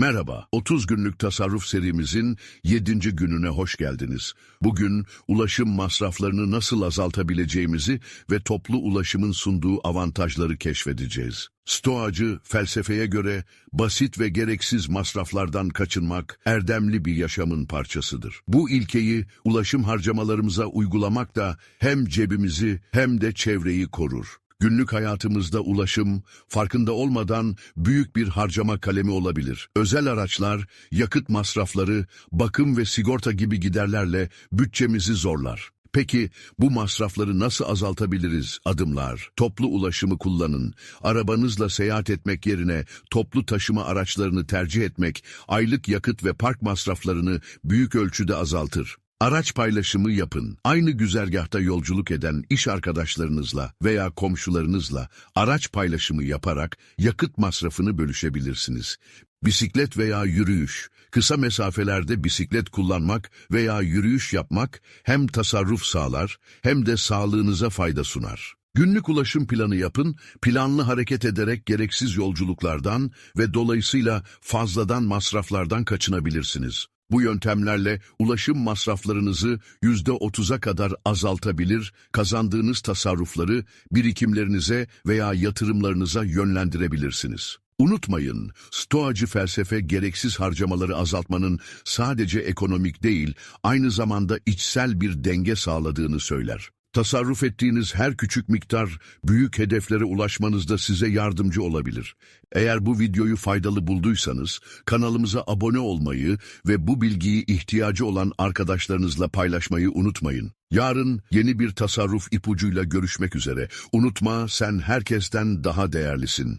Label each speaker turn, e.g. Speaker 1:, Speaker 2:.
Speaker 1: Merhaba, 30 günlük tasarruf serimizin 7. gününe hoş geldiniz. Bugün ulaşım masraflarını nasıl azaltabileceğimizi ve toplu ulaşımın sunduğu avantajları keşfedeceğiz. Stoacı felsefeye göre basit ve gereksiz masraflardan kaçınmak erdemli bir yaşamın parçasıdır. Bu ilkeyi ulaşım harcamalarımıza uygulamak da hem cebimizi hem de çevreyi korur. Günlük hayatımızda ulaşım, farkında olmadan büyük bir harcama kalemi olabilir. Özel araçlar, yakıt masrafları, bakım ve sigorta gibi giderlerle bütçemizi zorlar. Peki bu masrafları nasıl azaltabiliriz? Adımlar. Toplu ulaşımı kullanın. Arabanızla seyahat etmek yerine toplu taşıma araçlarını tercih etmek, aylık yakıt ve park masraflarını büyük ölçüde azaltır. Araç paylaşımı yapın. Aynı güzergahta yolculuk eden iş arkadaşlarınızla veya komşularınızla araç paylaşımı yaparak yakıt masrafını bölüşebilirsiniz. Bisiklet veya yürüyüş. Kısa mesafelerde bisiklet kullanmak veya yürüyüş yapmak hem tasarruf sağlar hem de sağlığınıza fayda sunar. Günlük ulaşım planı yapın, planlı hareket ederek gereksiz yolculuklardan ve dolayısıyla fazladan masraflardan kaçınabilirsiniz. Bu yöntemlerle ulaşım masraflarınızı yüzde otuza kadar azaltabilir, kazandığınız tasarrufları birikimlerinize veya yatırımlarınıza yönlendirebilirsiniz. Unutmayın, stoacı felsefe gereksiz harcamaları azaltmanın sadece ekonomik değil, aynı zamanda içsel bir denge sağladığını söyler. Tasarruf ettiğiniz her küçük miktar büyük hedeflere ulaşmanızda size yardımcı olabilir. Eğer bu videoyu faydalı bulduysanız kanalımıza abone olmayı ve bu bilgiyi ihtiyacı olan arkadaşlarınızla paylaşmayı unutmayın. Yarın yeni bir tasarruf ipucuyla görüşmek üzere. Unutma sen herkesten daha değerlisin.